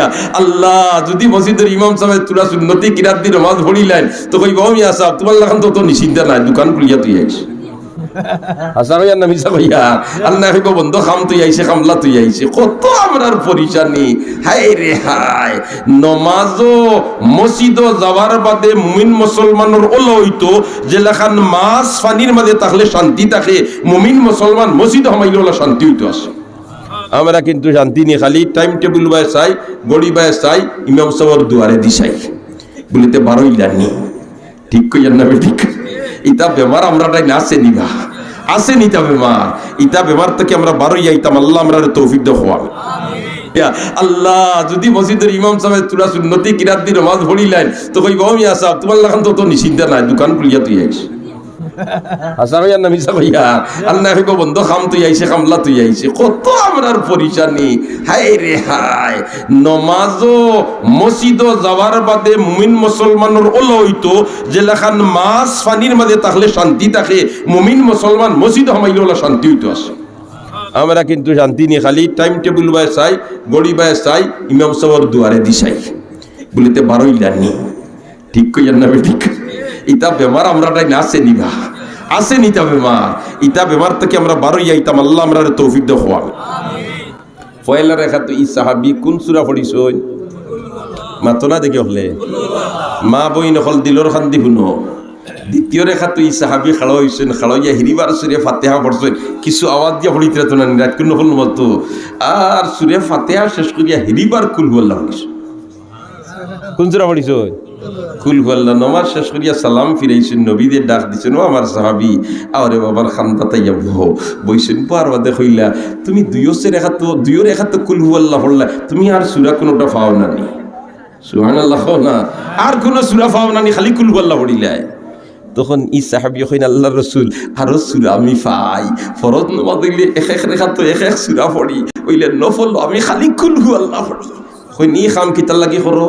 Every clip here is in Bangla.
আল্লাহ, যদি মসজিদের ইমাম সাহেব তুরা সুন্নতি কিরাত তো কই আসা তোমার তো নাই, দোকান খুলিয়া তুই আইস। মাছ শান্তি থাকে, মুমিন মুসলমান মসজিদ হমাইলে শান্তি হইতো আসে। আমরা কিন্তু শান্তি নিয়ে খালি টাইম টেবিল বায় চাই গড়ি বায় চাই, ইমাম সাহর দুয়ারে দিশাই বলিতে বারোই জানি। ঠিক কই না ঠিক ইতা বেমার আমরা তাই আসে নিবা আছে নিতা বেমার। ইতা বেমার থেকে আমরা বারোই আইতাম, আল্লাহ আমরা তৌফিক ইয়া আল্লাহ, যদি মসজিদের ইমাম সাহেব তুরা সুন্নতি কিরাত দি নমাজ পড়িলেন, তো কই গমি আসা তোমার লাগান তো তো নিশ্চিন্তা নাই, দোকান খুলিয়া তুই আইস। নাম আল্লাহ হইব বন্ধ খাম তুই আইছে খামলা তুই আইছে কত আমরার পরিশানি। হাই রে হাই নমাজও মসজিদও যাওয়ার বাদে মুমিন মুসলমানের ওল হইতো যে লেখান মাছ পানির মাঝে থাকলে শান্তি থাকে। মুমিন মুসলমান মসজিদ হমাইলে ওলা শান্তি হইতো আসে। আমরা কিন্তু শান্তি নিয়ে খালি টাইম টেবিল বায় চাই গড়ি বায় চাই ইমাম সাহর দুয়ারে দিশাই। বলিতে বারোই জানি ঠিক কই জান না ঠিক ইতা বেমার আমরা আছে নিবা আছে নিতা বেমার? ইতা বেমার থেকে আমরা বারোই আইতাম, আল্লাহ আমরা তৌফিক দেওয়া ফয়লা রেখা তো ই সাহাবি, কোন সুরা পড়িস মাতো না দেখি হলে। মা বই নকল দিলর খান্দি শুনো। দ্বিতীয় রেখা ই সাহাবি খাড়া হয়েছেন খাড়া ইয়া হিরিবার সুরে ফাতেহা পড়ছেন কিছু আওয়াজ দিয়া পড়িতে তো না রাত কোন নকল মতো আর সুরে ফাতেহা শেষ করিয়া হিরিবার কুল বললাম কোন সুরা পড়িস কুল বললাম নমাজ শেষ করিয়া সালাম ফিরাইছেন, নবীদের ডাক দিছেন, ও আমার সাহাবি। আরে বাবার খান্দা তাইয়া বহ বইছেন পার বাদে হইলা। তুমি দুইও সে রেখা তো দুইও রেখা তো কুল হুয়াল্লাহ পড়লা, তুমি আর সুরা কোনোটা পাও না নি? সুহান আল্লাহ না? আর কোনো সুরা পাও না নি, খালি কুল হুয়াল্লাহ পড়িলাই। তখন ই সাহাবি হইন আল্লাহ রসুল, আরও সুরা আমি পাই। ফরজ নমাজ দিলে এক এক রেখা তো এক এক সুরা পড়ি। ওইলে নফল, আমি খালি কুল হুয়াল্লাহ পড়ি হইন খাম, কিতার লাগি করো?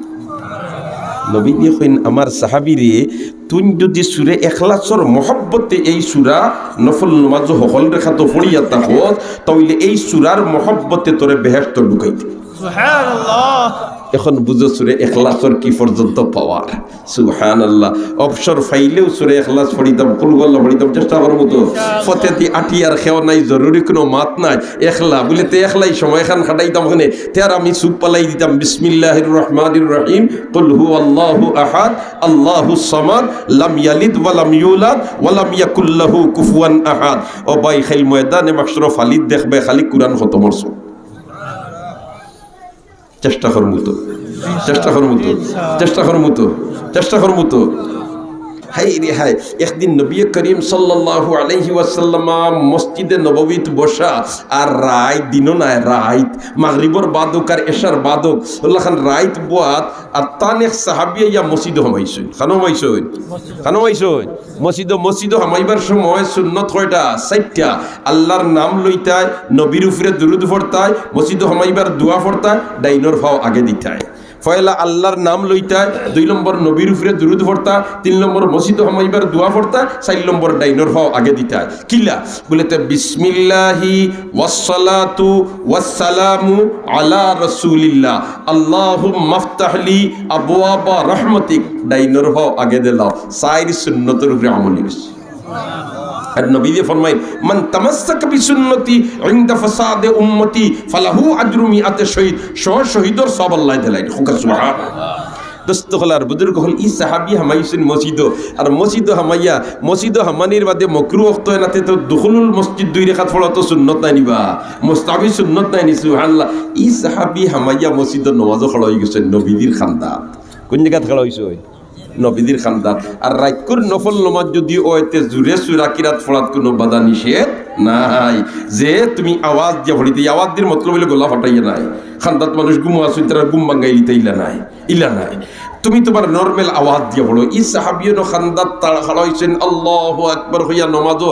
নবী হইন আমার সাহাবিরে তুই যদি সুরে এখলাসর মহব্বতে এই সুরা নফল নমাজ সকল রেখা তো পড়িয়া তাহত তাহলে এই সুরার মহব্বতে তোরে বেহেস্ত ঢুকাইতে এখন বুঝো সুরে এখলাসর কি পর্যন্ত পাওয়ার সুহান আল্লাহ অবসর ফাইলেও সুরে এখলাস ফড়িতাম কুলগল্লা ফড়িতাম চেষ্টা করব তো ফতেতি আটিয়ার খেও নাই জরুরি কোনো মাত নাই। এখলা বলে তে এখলাই সময় খান খাটাইতাম ওখানে। তেয়ার আমি সুপ পালাই দিতাম বিসমিল্লাহির রহমানির রহিম। কুল হু আল্লাহু আহাদ আল্লাহু সামাদ লাম ইয়ালিদ ওয়া লাম ইউলাদ ওয়া লাম ইয়াকুল লাহু কুফুয়ান আহাদ। ও বাই খাইল ময়দানে মাশরফ আলিদ দেখবে খালি কুরআন খতম করছ চেষ্টা করমু তো চেষ্টা করমু তো চেষ্টা করমু তো চেষ্টা করমু তো হাই রে হাই, একদিন নবী করিম সাল্লাল্লাহু আলাইহি ওয়াসাল্লাম মসজিদে নববীত বসা আর রাত দিনও নাই রাত মাগরিবর বাদক আর এশার বাদক খান রাত বাদ আর তান এক সাহাবিয়া ইয়া মসজিদ হমাইছুন খানো হমাইছুন খানো হমাইছুন মসজিদ মসজিদ হামাইবার সময় সুন্নত কয়টা? চারটা। আল্লাহর নাম লইতায়, নবীর উপরে দুরুদ পড়তায় মসজিদ হামাইবার দোয়া পড়তায় ডাইনর ফাও আগে দিতায়। ফয়লা আল্লাহর নাম লইতায় দুই নম্বর নবীর উপরে দুরুদ পড়তা, তিন নম্বর মসজিদ হামাইবার দোয়া পড়তা, চার নম্বর ডাইনর ফাও আগে দিতায় কিলা? বলে তো, বিসমিল্লাহি ওয়াসসালাতু ওয়াসসালামু আলা রাসূলিল্লাহ। আল্লাহু মাফতাহলি আবওয়াবা রহমতিক। ডাইনর ফাও আগে দিলাও সাইর সুন্নতের উপরে আমল নিয়েছে আর নবী দিয়ে ফরমাই মান তামাসসাকা বিসুন্নতি ইনদা ফাসাদে উম্মতি, ফালাহু আজরু মিআতে শহীদ। শহ শহীদর সব আল্লাহ দিলাই খুকা সুবহান। দোস্ত হলার বুজুর্গ হল ই সাহাবি মসজিদ। আর মসজিদ হামাইয়া, মসজিদ হামানির বাদে মকরু অক্ত নাতে তো মসজিদ দুই রেখাত ফলা তো সুন্নত নাই নিবা। মোস্তাবি সুন্নত নাই নি, সুবহানাল্লাহ। ই সাহাবি হামাইয়া মসজিদ নমাজ খড়া হয়ে গেছে নবীদের খান্দাত। কোন জায়গাত খড়া হয়েছে নবীদের খানদান। আর রাইকুর নফল নমাজ যদি ওয়েতে জুড়ে সুরা কিরাত ফলাত কোনো বাধা নিষেধ নাই। যে তুমি আওয়াজ দিয়া ভরিতে আওয়াজ দিয়ে মতলব হইলে গলা ফাটাইয়া নাই। খান্দাত মানুষ গুম আসুন তারা গুম বাঙ্গাই লিতে ইলা নাই। ইলা নাই। তুমি তোমার নর্মাল আওয়াজ দিয়ে পড়ো ই সাহাবিয়ন খান্দার তাড়া খাড়া আল্লাহ একবার হইয়া নমাজো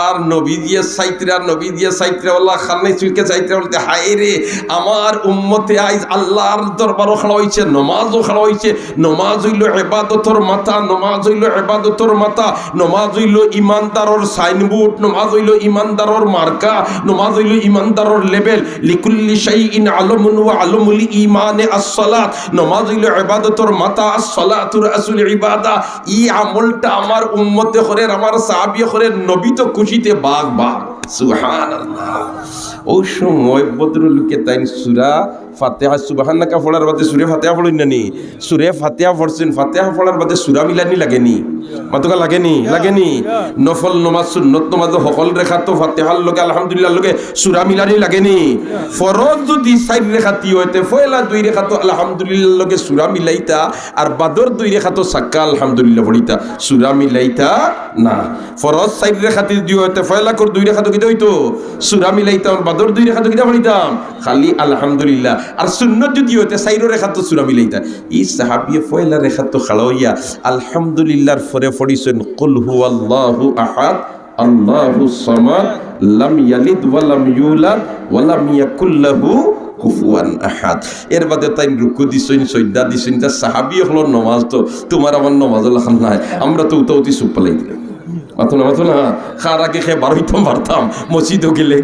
আর নবী দিয়ে সাইতরা নবী দিয়ে সাইতরা আল্লাহ খান্নে চুলকে সাইতরা বলতে, হায় রে, আমার উম্মতে আইজ আল্লাহর দরবারও খাড়া হয়েছে নমাজও খাড়া হয়েছে নমাজ হইল এবাদতর মাথা, নমাজ হইল এবাদতর মাথা, নমাজ হইল ইমানদারর সাইনবোর্ড, নমাজ হইল ইমানদারর মার্কা, নমাজ হইল ইমানদারর লেভেল লিকুল্লি শাইইন আলমুন ওয়া আলমুল ঈমানে আস-সালাত, নমাজ হইল ইবাদতর ই আমলটা আমার উম্মতে করে আমার সাহাবী করে নবী তো বাগ বাগ সুবহানাল্লাহ। ও সময় বদরুলকে তাই সূরা ফাতিহা সুবহানাকা পড়ার বাদে সূরা ফাতিহা পড়ুন না নি সূরা ফাতিহা পড়ছেন, ফাতিহা পড়ার বাদে সূরা মিলানি লাগেনি। মাতকা লাগেনি? লাগেনি। নফল নমাজ, সুন্নত নমাজ, সকল রেখা তো ফাতিহার লগে আলহামদুলিল্লাহ লগে সূরা মিলানি লাগেনি। ফরজ যদি চার রেখা তি হইতে, ফয়লা দুই রেখা তো আলহামদুলিল্লাহ লগে সূরা মিলাইতা, আর বাদর দুই রেখা তো সাক্কা, আলহামদুলিল্লাহ পড়িতা, সূরা মিলাইতা না। ফরজ চার রেখা তি দুই হইতে, ফয়লা কর দুই রেখা তো কিতা হইতো? সূরা মিলাইতাম, বাদর দুই রেখা তো কিতা পড়িতাম? খালি আলহামদুলিল্লাহ। আর সুন্নত যদি হইতে চাইরো রেখা তো সূরা মিলাইতা ই সাহাবিয়ে ফয়লা রেখা তো খাড়া হইয়া আলহামদুলিল্লাহর ফরে পড়িছেন, কুল হুয়াল্লাহু আহাদ, আল্লাহু লাম ইয়ালিদ ইউলাদ ওয়া লাম ইয়াকুল কুফুয়ান আহাদ। এর বাদে তাই রুকু দিছইন সৈদা দিছইন যা সাহাবি হলো নমাজ তো, তোমার আমার নমাজ লাখান নাই, আমরা তো উতাউতি সুপ পালাই দিলাম। মাথো না মাথো না, খার আগে খেয়ে বারোইতাম পারতাম মসজিদও গেলে